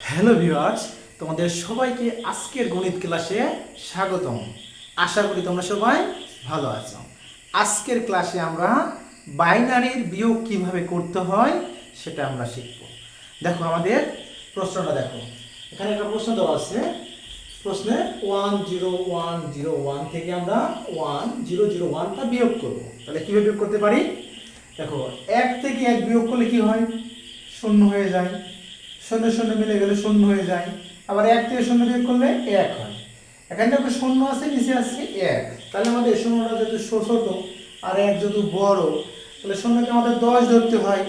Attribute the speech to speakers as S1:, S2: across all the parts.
S1: Hello viewers, তোমাদের সবাইকে আজকের গণিত ক্লাসে স্বাগতম। আশা করি তোমরা সবাই ভালো আছো। আজকের ক্লাসে আমরা বাইনারির বিয়োগ কীভাবে করতে হয় সেটা আমরা শিখব। দেখো আমাদের প্রশ্নটা দেখো। এখানে একটা প্রশ্ন দেওয়া আছে। প্রশ্নে one zero one zero one থেকে আমরা ওয়ান জিরো জিরো ওয়ানটা বিয়োগ করব। তাহলে কীভাবে বিয়োগ করতে পারি? দেখো, এক থেকে এক বিয়োগ করলে কি হয়? শূন্য হয়ে যায়। শূন্য শূন্য মিলে গেলে শূন্য হয়ে যায়। আবার এক থেকে শূন্য বিয়োগ করলে এক হয়। এখানে যখন শূন্য আছে, নিচে আসছে এক। তাহলে আমাদের শূন্যটা যদি ছোট আর এক যেহেতু বড়, তাহলে শূন্যকে আমাদের দশ ধরতে হয়।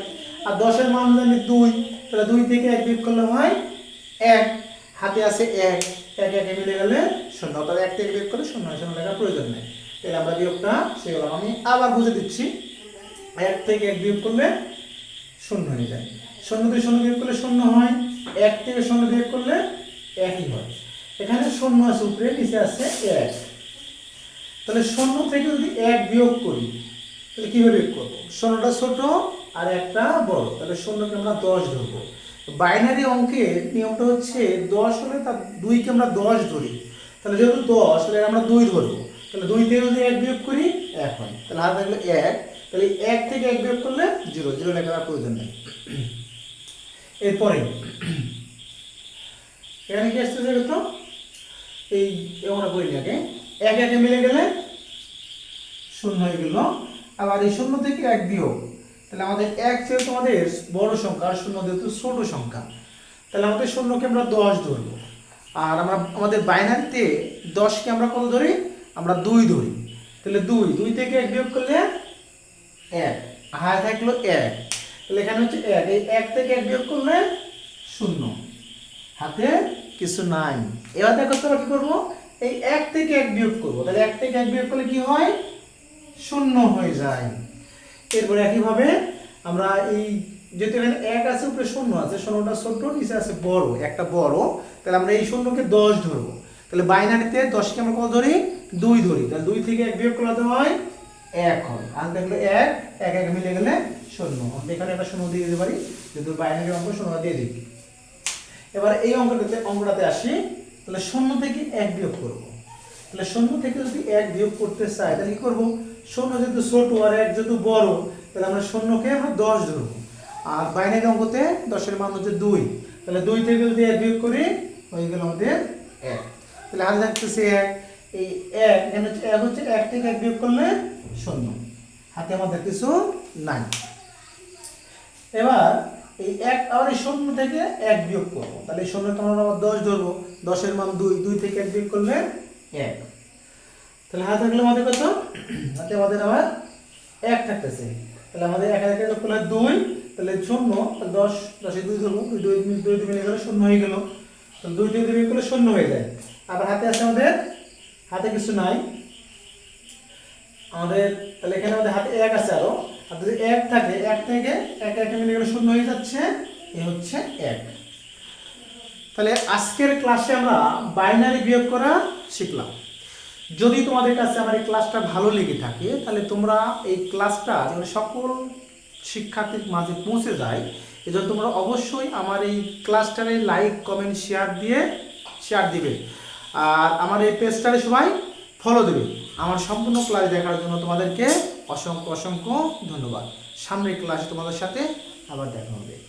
S1: আর দশের মান জানি দুই, তাহলে দুই থেকে এক বিয়োগ করলে হয় এক। হাতে আছে এক এক একে মিলে গেলে শূন্য। তাহলে এক থেকে বিয়োগ করলে শূন্য শূন্য লেখার প্রয়োজন নেই। তাহলে আমরা বিয়োগটা সেগুলো আমি আবার বুঝে দিচ্ছি। এক থেকে এক বিয়োগ করলে শূন্য হয়ে যায়। শূন্য থেকে শূন্য বিয়োগ করলে শূন্য হয়, এক থেকে শূন্য বিয়োগ করলে একই হয়। এখানে শূন্য আছে উপরে নিচে আছে এক। তাহলে শূন্য থেকে যদি এক বিয়োগ করি, তাহলে কীভাবে বিয়োগ করব? শূন্যটা ছোট আর একটা বড়। তাহলে শূন্যকে আমরা দশ ধরবো। বাইনারি অঙ্কের নিয়মটা হচ্ছে দশ হলে তার দুইকে আমরা দশ ধরি। তাহলে যেহেতু দশ, তাহলে আমরা দুই ধরবো। তাহলে দুই থেকে যদি এক বিয়োগ করি, এক হয়। তাহলে হাতে থাকলে এক। তাহলে এক থেকে এক বিয়োগ করলে জিরো। জিরো লেখার প্রয়োজন নেই। এরপরে, এখানে কি দেখো তো? এই আমরা করি আগে এক একে মিলে গেলে শূন্য হয়ে গেল। আবার এই শূন্য থেকে এক বিয়োগ। তাহলে আমাদের এক যেহেতু আমাদের বড় সংখ্যা, আর শূন্য যেহেতু ছোট সংখ্যা, তাহলে আমাদের শূন্যকে আমরা দশ ধরবো। আর আমরা, আমাদের বাইনারিতে দশকে আমরা কত ধরি? আমরা দুই ধরি। তাহলে দুই দুই থেকে এক বিয়োগ করলে এক। হায় থাকল এক। এখানে হচ্ছে এক। এই এক থেকে এক বিয়োগ করলে শূন্য। হাতে কিছু নাই। এবার দেখো করব? এই এক থেকে এক বিয়োগ করব। তাহলে এক থেকে এক বিয়োগ করলে কি হয়? শূন্য হয়ে যায়। এরপরে একইভাবে আমরা এই যেহেতু এখানে এক আছে, উপরে শূন্য আছে, শূন্যটা ছোট নিচে আছে বড়, একটা বড়। তাহলে আমরা এই শূন্যকে দশ ধরবো। তাহলে বাইনারিতে দশকে আমরা কত ধরি? দুই ধরি। তাহলে দুই থেকে এক বিয়োগ করলে হয়? এক হয় আর দেখলে এক এক এক মিলে গেলে শূন্য। আমরা এখানে একটা শূন্য দিয়ে দিতে পারি, যেহেতু বাইনারি অঙ্ক শূন্য দিয়ে দিই। এবার এই অঙ্কটাতে অঙ্কটাতে আসি। তাহলে শূন্য থেকে এক বিয়োগ করব। তাহলে শূন্য থেকে যদি এক বিয়োগ করতে চাই, তাহলে কি করব? শূন্য যেহেতু ছোট আর এক যেহেতু বড়, তাহলে আমরা শূন্যকে আমরা দশ ধরবো। আর বাইনারি অঙ্কতে দশের মান হচ্ছে দুই। তাহলে দুই থেকে যদি এক বিয়োগ করি, হয়ে গেল আমাদের এক। তাহলে হাতে থাকতেছে এক। এই এক এখানে হচ্ছে এক হচ্ছে এক থেকে এক বিয়োগ করলে শূন্য হাতে আমাদের কিছু নাই এবার এই এক আবার এই শূন্য থেকে এক বিয়োগ করব তাহলে এই শূন্যকে আমরা আবার দশ ধরবো দশের মান দুই দুই থেকে এক বিয়োগ করলে এক তাহলে হাতে থাকলে আমাদের কত হাতে আমাদের আবার এক থাকতেছে তাহলে আমাদের এক এক যোগ করলে দুই তাহলে শূন্য দশ দশে দুই ধরবো দুই দুই দুই দুই মিলে গেলে শূন্য হয়ে গেল তাহলে দুই দুই বিয়োগ করলে শূন্য হয়ে যায় আবার হাতে আছে আমাদের হাতে কিছু নাই। আমাদের তাহলে এখানে আমাদের হাতে এক আছে আরও। আর যদি এক থাকে, এক থেকে এক এক মিলে গেলে শূন্য হয়ে যাচ্ছে, এ হচ্ছে এক। তাহলে আজকের ক্লাসে আমরা বাইনারি বিয়োগ করা শিখলাম। যদি তোমাদের কাছে আমার এই ক্লাসটা ভালো লেগে থাকে, তাহলে তোমরা এই ক্লাসটা যেন সকল শিক্ষার্থীর মাঝে পৌঁছে যায়, এজন্য তোমরা অবশ্যই আমার এই ক্লাসটারে লাইক কমেন্ট শেয়ার দিয়ে শেয়ার দিবে। আর আমার এই পেজটারে সবাই ফলো দেবে। আমার সম্পূর্ণ ক্লাস দেখার জন্য তোমাদেরকে অসংখ্য অসংখ্য ধন্যবাদ। সামনের ক্লাসে তোমাদের সাথে আবার দেখা হবে।